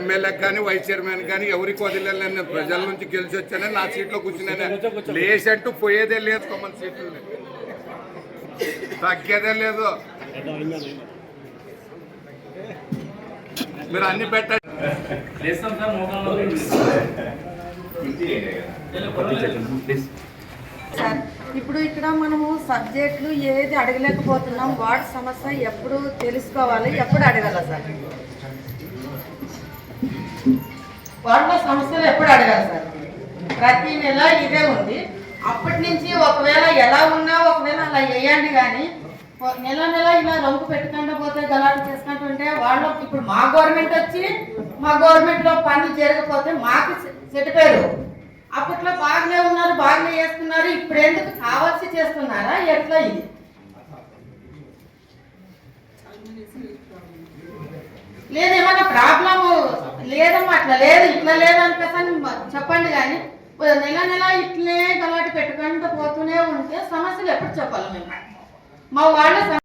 MLA కానీ vice chairman కానీ ఎవరికి వదిలేదు నేను ప్రజల నుంచి గెలిచి వచ్చానే నా సీట్లో కూర్చున్నానే. లేచంటూ పోయేదే లేదు కొమ్మని సీట్లు తగ్గేదే లేదు. మీరు అన్ని పెట్టండి. ఇప్పుడు ఇక్కడ మనము సబ్జెక్టులు ఏది అడగలేకపోతున్నాం. వార్డ్ సమస్య ఎప్పుడు తెలుసుకోవాలి? ఎప్పుడు అడగాల సార్? వాళ్ళ సమస్యలు ఎప్పుడు అడగాలి సార్? ప్రతి నెల ఇదే ఉంది. అప్పటి నుంచి ఒకవేళ ఎలా ఉన్నా ఒకవేళ అలా వేయండి కానీ ఒక నెల నెల ఇలా రంగు పెట్టుకుంటూ పోతే గలాట చేసుకుంటుంటే వాళ్ళు ఇప్పుడు మా గవర్నమెంట్ వచ్చి మా గవర్నమెంట్లో పని పనులు జరగకపోతే మాకు చెడిపోయారు అప్పట్లో బాగానే ఉన్నారు బాగానే చేస్తున్నారు ఇప్పుడు ఎందుకు కావాల్సి చేస్తున్నారా? ఎట్లా ఇది? లేదేమన్నా ప్రాబ్లము లేదమ్మా అట్లా లేదు ఇట్లా లేదు అనిపిస్తాను చెప్పండి కానీ నెల నెల ఇట్లే గలాటి పెట్టుకుంటూ పోతూనే ఉంటే సమస్యలు ఎప్పుడు చెప్పాలి మేము మా వాళ్ళు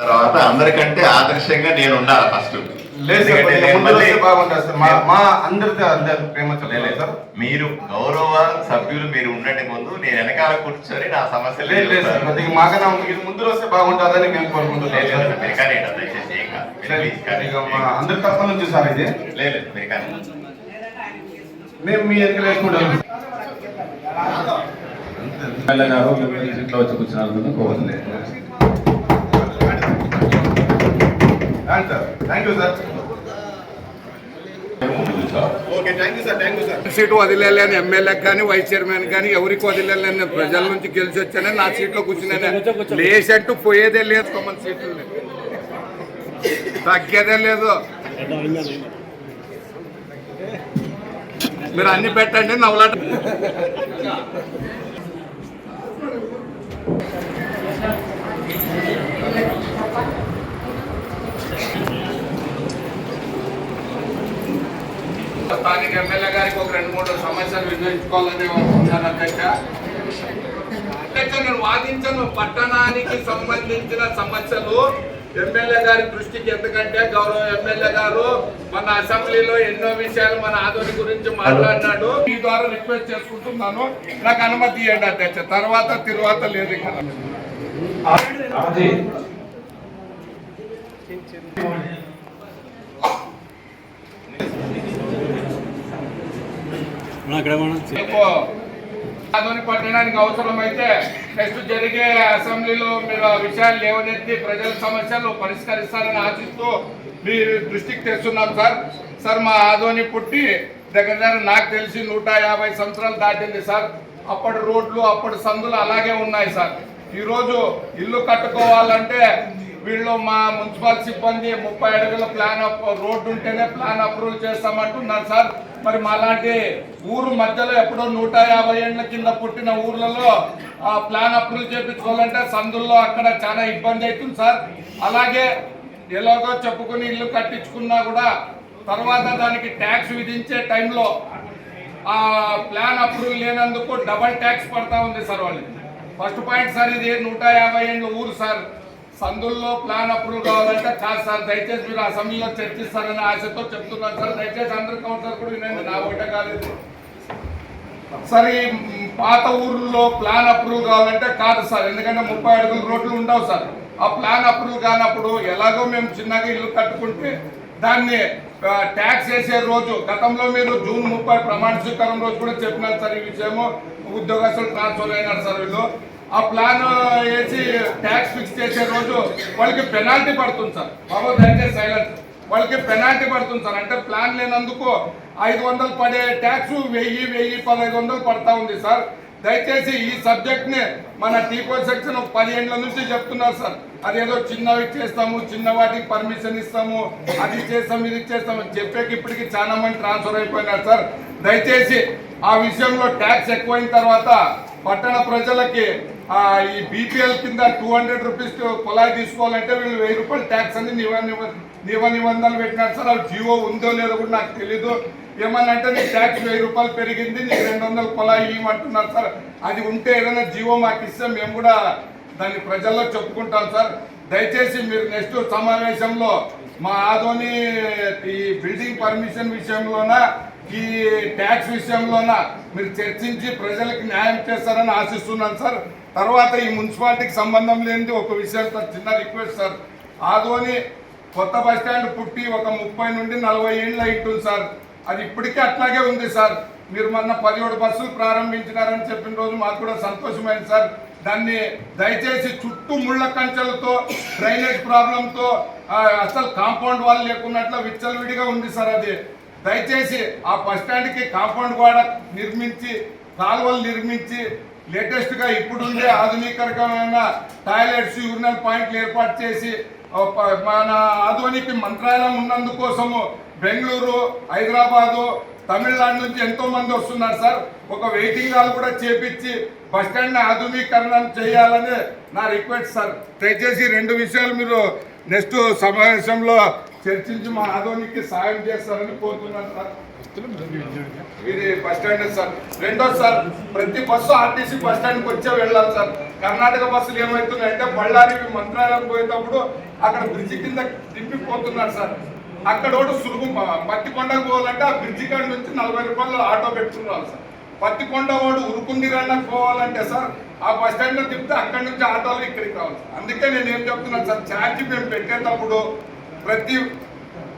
తర్వాత అందరికంటే ఆదర్శంగా నేను ఉండాలి ఫస్ట్ మీరు గౌరవ సభ్యులు మీరు ఉండండి ముందు. నేను వెనకాల కూర్చొని నా సమస్యలు మాకన్నా ఇది ముందు వస్తే బాగుంటుందని మేము కోరుకుంటున్నాం. మీరు కానీ దయచేసి ఏం కాదు. అందరి తరఫు నుంచి సార్ ఇది. లేదు, మీరు కానీ. మేము మీ ఎన్నికలు వేసుకుంటాం. ఎమ్మెల్యే గారు వచ్చి కూర్చున్నారని కోరుతుంది సీటు వదిలేని ఎమ్మెల్యే కానీ వైస్ చైర్మన్ కానీ ఎవరికి వదిలేని ప్రజల నుంచి గెలిచి వచ్చానే నా సీట్లో కూర్చున్నాను. లేచంటూ పోయేదే లేదు మన సీట్లు. తగ్గేదే లేదు. మీరు అన్ని పెట్టండి నవలాట స్థానిక ఎమ్మెల్యే గారికి ఒక రెండు మూడు సమస్యలు వినియోగించుకోవాలని ఉన్నాను అధ్యక్ష అధ్యక్ష నేను వాదించను పట్టణానికి సంబంధించిన సమస్యలు ఎమ్మెల్యే గారి దృష్టికి ఎందుకంటే గౌరవ ఎమ్మెల్యే గారు మన అసెంబ్లీలో ఎన్నో విషయాలు మన ఆధునిక గురించి మాట్లాడినాడు. ఈ ద్వారా రిక్వెస్ట్ చేసుకుంటున్నాను. నాకు అనుమతి ఇవ్వండి అధ్యక్ష. తర్వాత తిరువాత లేదు ఇక్కడ. ఆధునిక పట్టడానికి అవసరమైతే నెక్స్ట్ జరిగే అసెంబ్లీలో మీరు ఆ విషయాలు లేవనెత్తి ప్రజల సమస్యలు పరిష్కరిస్తారని ఆశిస్తూ మీ దృష్టికి తెస్తున్నాం సార్. సార్ మా ఆదోని పుట్టి దగ్గర దగ్గర నాకు తెలిసి నూట యాభై సంవత్సరాలు దాటింది సార్. అప్పటి రోడ్లు అప్పటి సందులు అలాగే ఉన్నాయి సార్. ఈరోజు ఇల్లు కట్టుకోవాలంటే వీళ్ళు మా మున్సిపల్ సిబ్బంది ముప్పై అడుగుల ప్లాన్ రోడ్డు ఉంటేనే ప్లాన్ అప్రూవల్ చేస్తామంటున్నారు సార్. మరి మాలాంటి ఊరు మధ్యలో ఎప్పుడో నూట యాభై ఏళ్ళ కింద పుట్టిన ఊర్లలో ఆ ప్లాన్ అప్రూవల్ చేయించుకోవాలంటే సందుల్లో అక్కడ చాలా ఇబ్బంది అవుతుంది సార్. అలాగే ఎలాగో చెప్పుకుని ఇల్లు కట్టించుకున్నా కూడా తర్వాత దానికి ట్యాక్స్ విధించే టైంలో ఆ ప్లాన్ అప్రూవల్ లేనందుకు డబల్ ట్యాక్స్ పడతా ఉంది సార్ వాళ్ళకి ఫస్ట్ పాయింట్ సార్ ఇది నూట యాభై ఏళ్ళ ఊరు సార్. సందుల్లో ప్లాన్ అప్రూవ్ కావాలంటే కాదు సార్. దయచేసి మీరు ఆ సమయంలో చర్చిస్తారని ఆశతో చెప్తున్నాను సార్. దయచేసి అందరు కౌన్సిలర్ కూడా వినండి. నా ఒకటే కాలేదు. సార్ ఈ పాత ఊర్లో ప్లాన్ అప్రూవ్ కావాలంటే కాదు సార్. ఎందుకంటే ముప్పై అడుగుల రోడ్లు ఉండవు సార్. ఆ ప్లాన్ అప్రూవ్ కానప్పుడు ఎలాగో మేము చిన్నగా ఇల్లు కట్టుకుంటే దాన్ని ట్యాక్స్ వేసే రోజు గతంలో మీరు జూన్ ముప్పై ప్రమాణ స్వీకారం రోజు కూడా చెప్పినారు సార్ ఈ విషయము. ఉద్యోగస్తులు ట్రాన్స్ఫర్ అయినారు సార్ వీళ్ళు. ఆ ప్లాన్ వేసి ట్యాక్స్ ఫిక్స్ చేసే రోజు వాళ్ళకి పెనాల్టీ పడుతుంది సార్. బాబు దయచేసి సైలెంట్ వాళ్ళకి పెనాల్టీ పడుతుంది సార్. అంటే ప్లాన్ లేనందుకు ఐదు వందలు పడే ట్యాక్స్ వెయ్యి వెయ్యి పదహైదు వందలు పడతా ఉంది సార్. దయచేసి ఈ సబ్జెక్ట్ని మన టీపో సెక్షన్ పదిహేనుల నుంచి చెప్తున్నారు సార్. అదేదో చిన్నవి చేస్తాము చిన్న వాటికి పర్మిషన్ ఇస్తాము అది చేస్తాము ఇది చేస్తాము చెప్పేకి ఇప్పటికి చాలా మంది ట్రాన్స్ఫర్ అయిపోయినారు సార్. దయచేసి ఆ విషయంలో ట్యాక్స్ ఎక్కువైన తర్వాత పట్టణ ప్రజలకి ఈ బీపీఎల్ కింద టూ హండ్రెడ్ రూపీస్ కుళాయి తీసుకోవాలంటే వీళ్ళు వెయ్యి రూపాయలు ట్యాక్స్ అని నివ నివ- నిబంధనలు పెట్టినారు. సార్ అవి జియో ఉందో లేదో కూడా నాకు తెలీదు. అంటే నీ ట్యాక్స్ వెయ్యి రూపాయలు పెరిగింది నీకు రెండు వందల పొలాయి ఇవ్వమంటున్నారు సార్. అది ఉంటే ఏదైనా జియో మాకు ఇస్తే మేము కూడా దాన్ని ప్రజల్లో చెప్పుకుంటాం సార్. దయచేసి మీరు నెక్స్ట్ సమావేశంలో మా ఆదోని ఈ బిల్డింగ్ పర్మిషన్ విషయంలోన ఈ ట్యాక్స్ విషయంలోన మీరు చర్చించి ప్రజలకు న్యాయం చేస్తారని ఆశిస్తున్నాను సార్. తర్వాత ఈ మున్సిపాలిటీకి సంబంధం లేనిది ఒక విషయం సార్. చిన్న రిక్వెస్ట్ సార్. ఆదోని కొత్త బస్ స్టాండ్ పుట్టి ఒక ముప్పై నుండి నలభై ఏళ్ళు అవుతుంది సార్. అది ఇప్పటికే అట్లాగే ఉంది సార్. మీరు మొన్న పదిహేడు బస్సులు ప్రారంభించినారని చెప్పిన రోజు మాకు కూడా సంతోషమైంది సార్. దాన్ని దయచేసి చుట్టూ ముళ్ళ కంచెలతో డ్రైనేజ్ ప్రాబ్లంతో అసలు కాంపౌండ్ వాళ్ళు లేకున్నట్లు విచ్చలవిడిగా ఉంది సార్ అది. దయచేసి ఆ బస్ స్టాండ్కి కాంపౌండ్ గోడ నిర్మించి కాలువలు నిర్మించి లేటెస్ట్గా ఇప్పుడుండే ఆధునీకరణమైన టాయిలెట్స్ యూరినల్ పాయింట్లు ఏర్పాటు చేసి మన ఆధునిక మంత్రాలయం ఉన్నందుకోసము బెంగళూరు హైదరాబాదు తమిళనాడు నుంచి ఎంతో మంది వస్తున్నారు సార్. ఒక వెయిటింగ్ హాల్ కూడా చేపించి బస్ స్టాండ్ ఆధునీకరణ చేయాలని నా రిక్వెస్ట్ సార్. దయచేసి రెండు విషయాలు మీరు నెక్స్ట్ సమావేశంలో చర్చించి మా ఆధోనికి సాయం చేస్తారని కోరుతున్నాను సార్. ఇది బస్ స్టాండ్ సార్. రెండో సార్ ప్రతి బస్సు ఆర్టీసీ బస్ స్టాండ్కి వచ్చే వెళ్ళాలి సార్. కర్ణాటక బస్సులు ఏమవుతున్నాయంటే బళ్ళారి మంత్రాలయం పోయేటప్పుడు అక్కడ బ్రిడ్జి కింద తిప్పిపోతున్నారు సార్. అక్కడ ఒకటి సులుగు పత్తికొండ పోవాలంటే ఆ బ్రిడ్జి కాడ నుంచి నలభై రూపాయలు ఆటో పెట్టుకున్నారు సార్. పత్తి కొండ వాడు ఉరుకుందిరన్న పోవాలంటే సార్ ఆ బస్ స్టాండ్లో తిప్పితే అక్కడి నుంచి ఆటోలు ఇక్కడికి రావాలి అందుకే నేను ఏం చెప్తున్నాను సార్ ఛార్జీ మేము పెట్టేటప్పుడు ప్రతి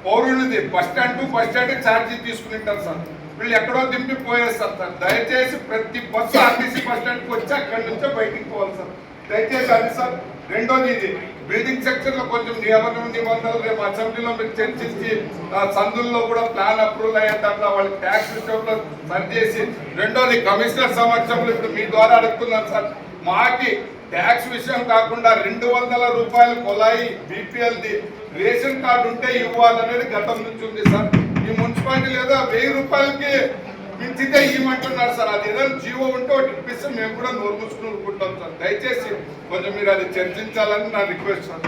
పౌరునిది bus stand to bus stand charge తీసుకుంటారు సార్. వీళ్ళు ఎక్కడో దింపి పోయేస్తారు సార్. దయచేసి ప్రతి బస్సు ఆర్టీసీ బస్ స్టాండ్కి వచ్చి అక్కడి నుంచే బయటికి పోవాలి సార్. దయచేసి అది సార్. రెండోది ఇది. బిల్డింగ్ సెక్షన్లో కొంచెం నియమనం నిబంధనలు రేపు అసెంబ్లీలో మీరు చర్చించి సందుల్లో కూడా ప్లాన్ అప్రూవల్ అయ్యేటట్లా వాళ్ళకి ట్యాక్స్ విషయంలో సరిచేసి రెండోది కమిషనర్ సమక్షంలో ఇప్పుడు మీ ద్వారా అడుగుతున్నాను సార్. మాకి ట్యాక్స్ విషయం కాకుండా రెండు వందల రూపాయల కొలాయి బీపీఎల్ది రేషన్ కార్డు ఉంటే ఇవ్వాలనేది గతం నుంచి ఉంది సార్. ఈ మున్సిపాలిటీ లేదా వెయ్యి రూపాయలకి మించితే ఇవ్వమంటున్నారు సార్. అది ఏదైనా జీవో ఉంటే ఒకటి ఇప్పిస్తే మేము కూడా నోరు మూసుకుని సార్. దయచేసి కొంచెం మీరు అది చర్చించాలని నా రిక్వెస్ట్ సార్.